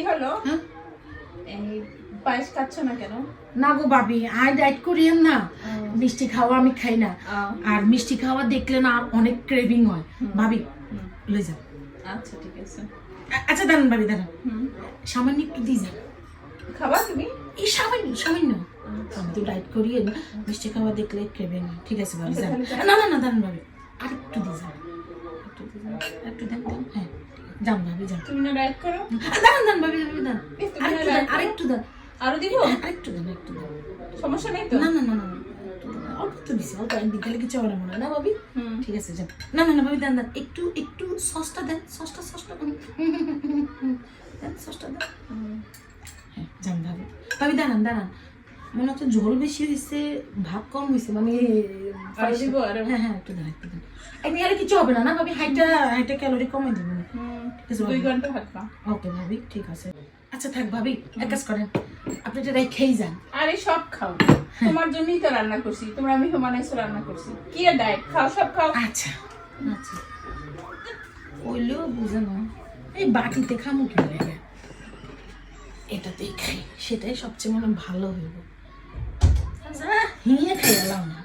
কি হলো? হ্যাঁ? এই পায়েস খাচ্ছ না কেন? না গো ভাবি আই ডাইট করিয়েন না। মিষ্টি খাওয়া আমি খাই না। আর মিষ্টি খাওয়া দেখলে না অনেক ক্রেভিং হয়। ভাবি লই যান আচ্ছা ঠিক আছে। আচ্ছা দাঁড়ান ভাবি দাঁড়ান। সামান্য একটু দিয়ে যান। খাবা তুমি? এই সামান্য সামান্য। আচ্ছা। আমি তো ডাইট করিয়ে মিষ্টি খাওয়া দেখলে ক্রেভিং হয়। ঠিক আছে ভাবি আচ্ছা, যান না না না দাঁড়ান ভাবি আর একটু দিয়ে যান। একটু দিয়ে যান। একটু দেন হ্যাঁ। ভাবি যান তুমি না ডায়েট করো? দাঁড়ান দাঁড়ান ভাবি ভাবি দাঁড়ান আরেকটু না আরও দিব আরেকটু একটু সমস্যা নেই তো? না না না না না, দেন। অল্প তো দিছি অল্প একদিন খেলে কিছু হবে মনে না ভাবি? ঠিক আছে যান না না না ভাবি দেন দেন। একটু একটু সসটা দেন দেন হ্যাঁ যান ভাবি। ভাবি দাঁড়ান দাঁড়ান। মনে হচ্ছে ঝোল বেশি হয়েছে ভাত কম হয়েছে মানে দিব হ্যাঁ হ্যাঁ একটু একটু এমনি আর কিছু হবে না না ভাবি হাইটা হাইটা ক্যালোরি কমে ঠিক আছে, দুই ঘণ্টা থাকবা ওকে ভাবি ঠিক আছে। আচ্ছা থাক ভাবি এক কাজ করেন। আপনি এটা খেয়ে যান। আরে সব খাও। তোমার জন্যই তো রান্না করছি। তোমরা আমি রান্না করছি। কি ডায়েট খাও সব খাও। আচ্ছা আচ্ছা। কইলেও বুঝে না এই বাটিতে খামু কি লাগে এটাতেই খাই সেটাই সবচেয়ে মনে ভালো হইব। হিঙে এলাম না